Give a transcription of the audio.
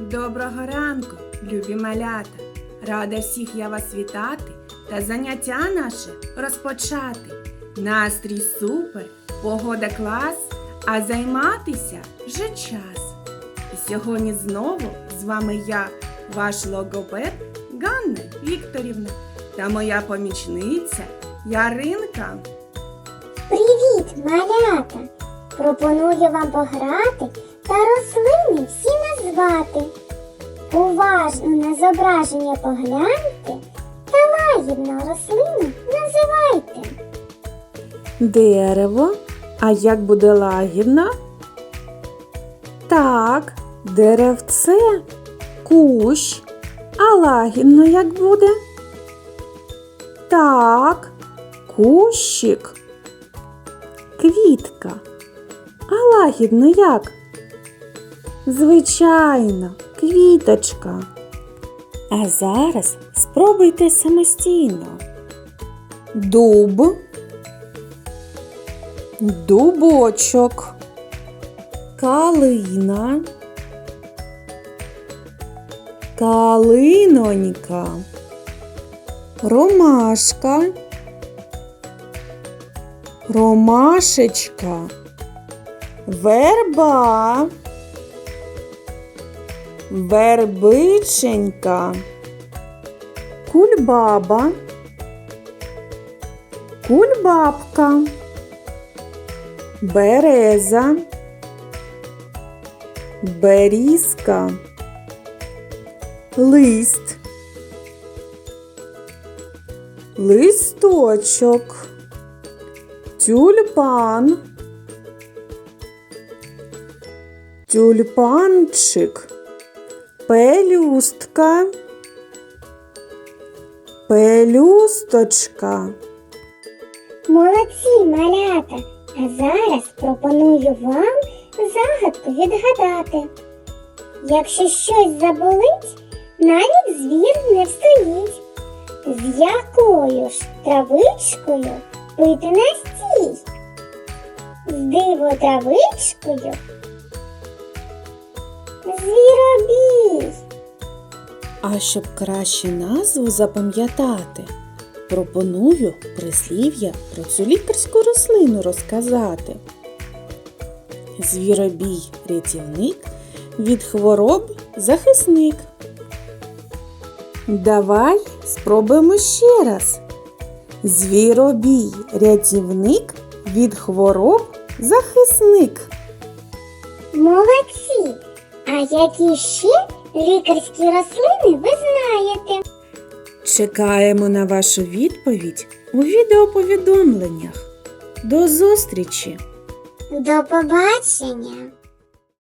Доброго ранку, любі малята! Рада всіх я вас вітати та заняття наше розпочати. Настрій супер, погода клас, а займатися вже час. І сьогодні знову з вами я, ваш логопед Ганна Вікторівна та моя помічниця Яринка. Привіт, малята! Пропоную вам пограти та рослини всі назвати. Уважно на зображення погляньте та лагідно рослину називайте. Дерево. А як буде лагідно? Так, деревце, кущ. А лагідно як буде? Так, кущик, квітка. А лагідно як? Звичайно, квіточка. А зараз спробуйте самостійно. Дуб. Дубочок, калина, калинонька, ромашка, ромашечка, верба, вербиченька, кульбаба, кульбабка. Береза, берізка, лист, листочок, тюльпан, тюльпанчик, пелюстка, пелюсточка. Молодці, малята! А зараз пропоную вам загадку відгадати. Якщо щось заболить, навіть звір не встоїть. З якою ж травичкою пити настій? З диво травичкою? Звіробій! А щоб краще назву запам'ятати, пропоную прислів'я про цю лікарську рослину розказати. Звіробій рятівник, від хвороб захисник. Давай спробуємо ще раз. Звіробій рятівник, від хвороб захисник. Молодці! А які ще лікарські рослини ви знаєте? Чекаємо на вашу відповідь у відеоповідомленнях. До зустрічі! До побачення!